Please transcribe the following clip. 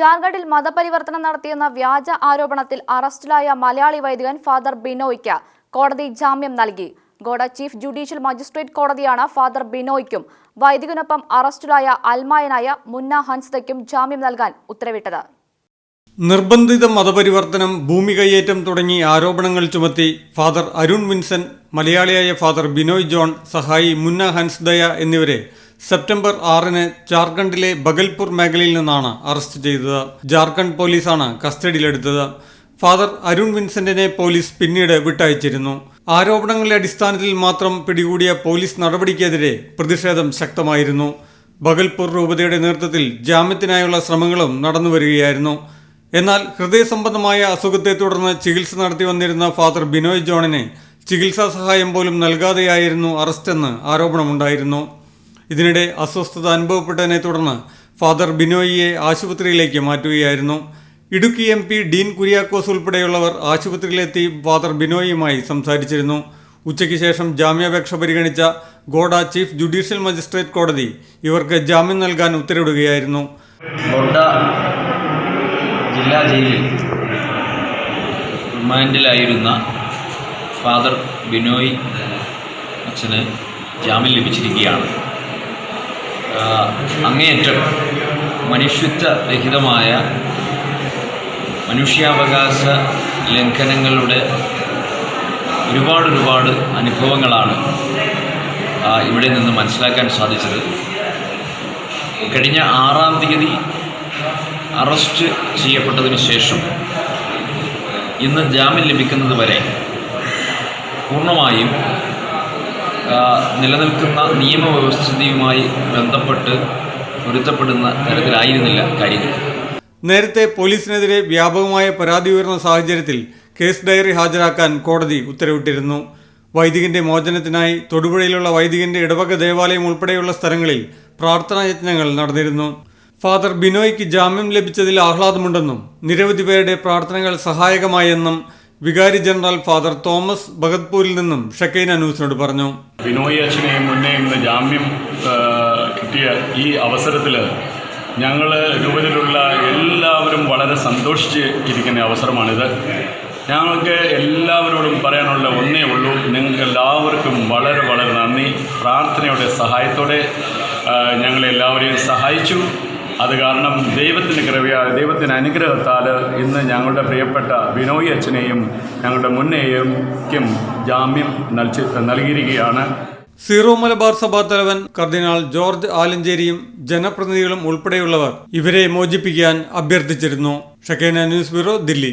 ജാർഖണ്ഡിൽ മതപരിവർത്തനം നടത്തിയെന്ന വ്യാജ ആരോപണത്തിൽ അറസ്റ്റിലായ മലയാളി വൈദികൻ ഫാദർ ബിനോയ്ക്ക് കോടതി ജാമ്യം നൽകി. ഗോഡ ചീഫ് ജുഡീഷ്യൽ മജിസ്ട്രേറ്റ് കോടതിയാണ് ഫാദർ ബിനോയ്ക്കും വൈദികനൊപ്പം അറസ്റ്റിലായ അൽമായനായ മുന്ന ഹൻസ്തയ്ക്കും ജാമ്യം നൽകാൻ ഉത്തരവിട്ടത്. നിർബന്ധിത മതപരിവർത്തനം ഭൂമി കയ്യേറ്റം തുടങ്ങി ആരോപണങ്ങൾ ചുമത്തി ഫാദർ അരുൺ വിൻസൻ മലയാളിയായ ഫാദർ ബിനോയ് ജോൺ സഹായി മുന്ന ഹൻസ്ദയ എന്നിവരെ സെപ്റ്റംബർ ആറിന് ജാർഖണ്ഡിലെ ബഗൽപൂർ മേഖലയിൽ നിന്നാണ് അറസ്റ്റ് ചെയ്തത്. ജാർഖണ്ഡ് പോലീസാണ് കസ്റ്റഡിയിലെടുത്തത്. ഫാദർ അരുൺ വിൻസെന്റിനെ പോലീസ് പിന്നീട് വിട്ടയച്ചിരുന്നു. ആരോപണങ്ങളുടെ അടിസ്ഥാനത്തിൽ മാത്രം പിടികൂടിയ പോലീസ് നടപടിക്കെതിരെ പ്രതിഷേധം ശക്തമായിരുന്നു. ബഗൽപൂർ രൂപതയുടെ നേതൃത്വത്തിൽ ജാമ്യത്തിനായുള്ള ശ്രമങ്ങളും നടന്നുവരികയായിരുന്നു എന്നാൽ ഹൃദയ സംബന്ധമായ അസുഖത്തെ തുടർന്ന് ചികിത്സ നടത്തി വന്നിരുന്ന ഫാദർ ബിനോയ് ജോണിനെ ചികിത്സാ സഹായം പോലും നൽകാതെയായിരുന്നു അറസ്റ്റെന്ന് ആരോപണമുണ്ടായിരുന്നു. ഇതിനിടെ അസ്വസ്ഥത അനുഭവപ്പെട്ടതിനെ തുടർന്ന് ഫാദർ ബിനോയിയെ ആശുപത്രിയിലേക്ക് മാറ്റുകയായിരുന്നു. ഇടുക്കി എം പി ഡീൻ കുര്യാക്കോസ് ഉൾപ്പെടെയുള്ളവർ ആശുപത്രിയിലെത്തി ഫാദർ ബിനോയിയുമായി സംസാരിച്ചിരുന്നു. ഉച്ചയ്ക്ക് ശേഷം ജാമ്യാപേക്ഷ പരിഗണിച്ച ഗോഡ ചീഫ് ജുഡീഷ്യൽ മജിസ്ട്രേറ്റ് കോടതി ഇവർക്ക് ജാമ്യം നൽകാൻ ഉത്തരവിടുകയായിരുന്നു. ജില്ലാ ജയിലിൽ റിമാൻഡിലായിരുന്ന ഫാദർ ബിനോയ് അച്ഛന് ജാമ്യം ലഭിച്ചിരിക്കുകയാണ്. അങ്ങേയറ്റം മനുഷ്യത്വ രഹിതമായ മനുഷ്യാവകാശ ലംഘനങ്ങളുടെ ഒരുപാട് ഒരുപാട് അനുഭവങ്ങളാണ് ഇവിടെ നിന്ന് മനസ്സിലാക്കാൻ സാധിച്ചത്. കഴിഞ്ഞ ആറാം തീയതി അറസ്റ്റ് ചെയ്യപ്പെട്ടതിന് ശേഷം ഇന്ന് ജാമ്യം ലഭിക്കുന്നത് വരെ പൂർണമായും നിലനിൽക്കുന്ന നിയമവ്യവസ്ഥയുമായി ബന്ധപ്പെട്ട് പൊരുത്തപ്പെടുന്ന തരത്തിലായിരുന്നില്ല കാര്യങ്ങൾ. നേരത്തെ പോലീസിനെതിരെ വ്യാപകമായ പരാതി ഉയർന്ന സാഹചര്യത്തിൽ കേസ് ഡയറി ഹാജരാക്കാൻ കോടതി ഉത്തരവിട്ടിരുന്നു. വൈദികന്റെ മോചനത്തിനായി തൊടുപുഴയിലുള്ള വൈദികന്റെ ഇടവക ദേവാലയം ഉൾപ്പെടെയുള്ള സ്ഥലങ്ങളിൽ പ്രാർത്ഥനാ യജ്ഞങ്ങൾ നടന്നിരുന്നു. ഫാദർ ബിനോയ്ക്ക് ജാമ്യം ലഭിച്ചതിൽ ആഹ്ലാദമുണ്ടെന്നും നിരവധി പേരുടെ പ്രാർത്ഥനകൾ സഹായകമായെന്നും വികാരി ജനറൽ ഫാദർ തോമസ് ഭഗത്പൂരിൽ നിന്നും ഷക്കൈന ന്യൂസിനോട് പറഞ്ഞു. ബിനോയ് അച്ഛനെയും മുന്നേ ഇന്ന് ജാമ്യം കിട്ടിയ ഈ അവസരത്തിൽ ഞങ്ങൾ രൂപത്തിലുള്ള എല്ലാവരും വളരെ സന്തോഷിച്ച് ഇരിക്കുന്ന അവസരമാണിത്. ഞങ്ങൾക്ക് എല്ലാവരോടും പറയാനുള്ള ഒന്നേ ഉള്ളൂ നിങ്ങൾക്ക് എല്ലാവർക്കും വളരെ വളരെ നന്ദി. പ്രാർത്ഥനയുടെ സഹായത്തോടെ ഞങ്ങളെല്ലാവരെയും സഹായിച്ചു. അത് കാരണം ദൈവത്തിന് കൃപയാൽ ദൈവത്തിന് അനുഗ്രഹത്താൽ ഇന്ന് ഞങ്ങളുടെ പ്രിയപ്പെട്ട ബിനോയ് അച്ഛനെയും ഞങ്ങളുടെ മുന്നേയും ജാമ്യം നൽകി നൽകിയിരിക്കുകയാണ്. സീറോ മലബാർ സഭാ തലവൻ കർദിനാൾ ജോർജ് ആലഞ്ചേരിയും ജനപ്രതിനിധികളും ഉൾപ്പെടെയുള്ളവർ ഇവരെ മോചിപ്പിക്കാൻ അഭ്യർത്ഥിച്ചിരുന്നു. Shekinah news bureau Delhi.